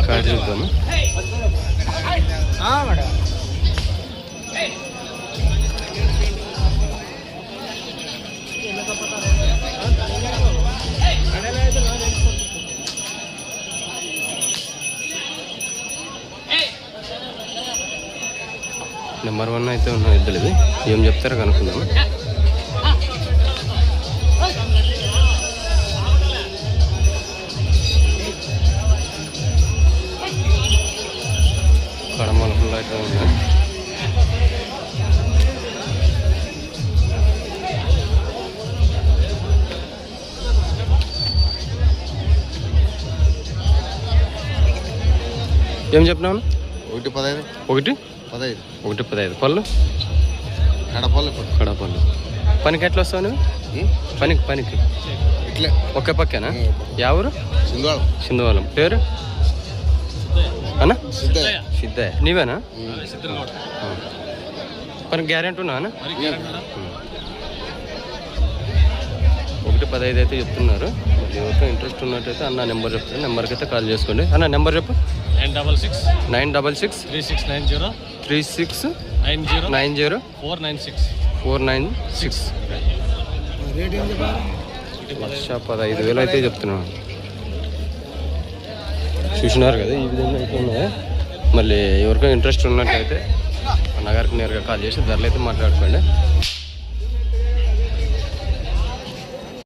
Card చూద్దాము number one అయితే ఉన్న ఇద్దరు ఇది ఏం చెప్తారో కనుక్కుందాము ఏం చెప్పినావు? ఒకటి పదహైదు ఒకటి? పదహైదు ఒకటి పదహైదు పళ్ళు? ఇప్పుడు కడపళ్ళు పనికి ఎట్లా వస్తావు నువ్వు? పనికి పనికి. ఇట్లే. ఒకే పక్కేనా? ఎవరు సింధువాడ సింధువాలం పేరు? అన్నా? సిద్ధయ్య. సిద్ధయ్య నీవేనా. పని గ్యారెంటీ ఉన్నా అన్న ఒకటి పదహైదు అయితే చెప్తున్నారు. మరి ఎవరికో ఇంట్రెస్ట్ ఉన్నట్టయితే అన్న నెంబర్ చెప్తాను నెంబర్కి అయితే కాల్ చేసుకోండి. అన్న నెంబర్ చెప్పు. Nine double six nine double six three six nine zero three six nine zero nine zero four nine six four nine six lakh పదహైదు వేలు అయితే చెప్తున్నాను. చూసినారు కదా ఈ విధంగా అయితే ఉన్నాయి మళ్ళీ ఎవరికైనా ఇంట్రెస్ట్ ఉన్నట్టయితే అన్నగారికి నేరుగా కాల్ చేసి ధరలు అయితే మాట్లాడుకోండి.